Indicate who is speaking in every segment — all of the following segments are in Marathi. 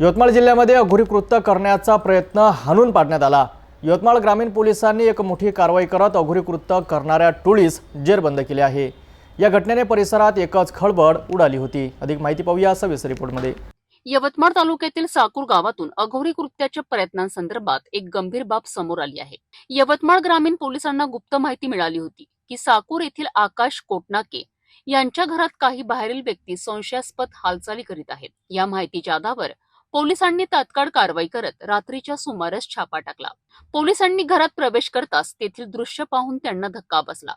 Speaker 1: यवतमाळ जिल्ह्यामध्ये अघोरी कृत्य करण्याचा प्रयत्न हाणून पाडण्यात आला. यवतमाळ ग्रामीण पोलिसांनी एक मोठी कारवाई करत अघोरी कृत्य करणाऱ्या टोळीस जेरबंद केले आहे. या घटनेने परिसरात एकच खळबळ उडाली होती. अधिक माहिती पाहूया सविस्तर रिपोर्टमध्ये.
Speaker 2: यवतमाळ तालुक्यातील साकूर गावातून अघोरी कृत्याच्या प्रयत्नांसंदर्भात एक गंभीर बाब समोर आली आहे. यवतमाळ ग्रामीण पोलिसांना गुप्त माहिती मिळाली होती की साकूर येथील आकाश कोटनाके यांच्या घरात काही बाहेरील व्यक्ती संशयास्पद हालचाली करीत आहेत. या माहितीच्या आधारावर पोलिसांनी तात्काळ कारवाई करत रात्रीच्या सुमारास छापा टाकला. पोलिसांनी घरात प्रवेश करताच तेथील दृश्य पाहून त्यांना धक्का बसला.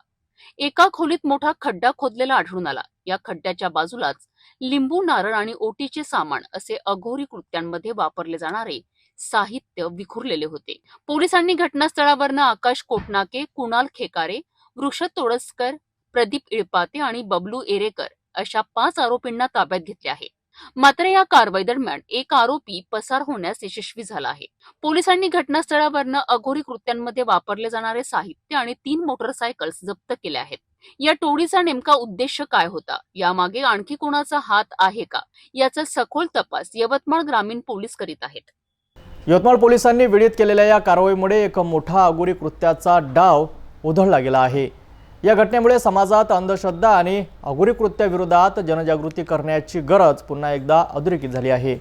Speaker 2: एका खोलीत मोठा खड्डा खोदलेला आढळून आला. या खड्ड्याच्या बाजूलाच लिंबू नारळ आणि ओटीचे सामान असे अघोरी कृत्यांमध्ये वापरले जाणारे साहित्य विखुरलेले होते. पोलिसांनी घटनास्थळावरनं आकाश कोटनाके कुणाल खेकारे वृष तोडसकर प्रदीप इळपाते आणि बबलू एरेकर अशा पाच आरोपींना ताब्यात घेतले आहे. मात्र या कारवाई दरम्यान एक आरोपी पसार होण्यास यशस्वी झाला आहे. पोलिसांनी घटनास्थळावरनं अघोरी कृत्यांमध्ये वापरले जाणारे साहित्य आणि तीन मोटरसायकल्स जप्त केल्या आहेत. या टोळीचा नेमका उद्देश काय होता? यामागे आणखी कोणाचा हात आहे का? याचा सखोल तपास यवतमाळ ग्रामीण पोलीस करीत आहेत.
Speaker 1: यवतमाळ पोलिसांनी वेळीत केलेल्या या कारवाईमुळे एक मोठा अघोरी कृत्याचा डाव उधळला गेला आहे. या घटनेमुळे समाजात अंधश्रद्धा आणि अघोरी कृत्याविरोधात जनजागृती करण्याची गरज पुन्हा एकदा अधोरेखित झाली आहे.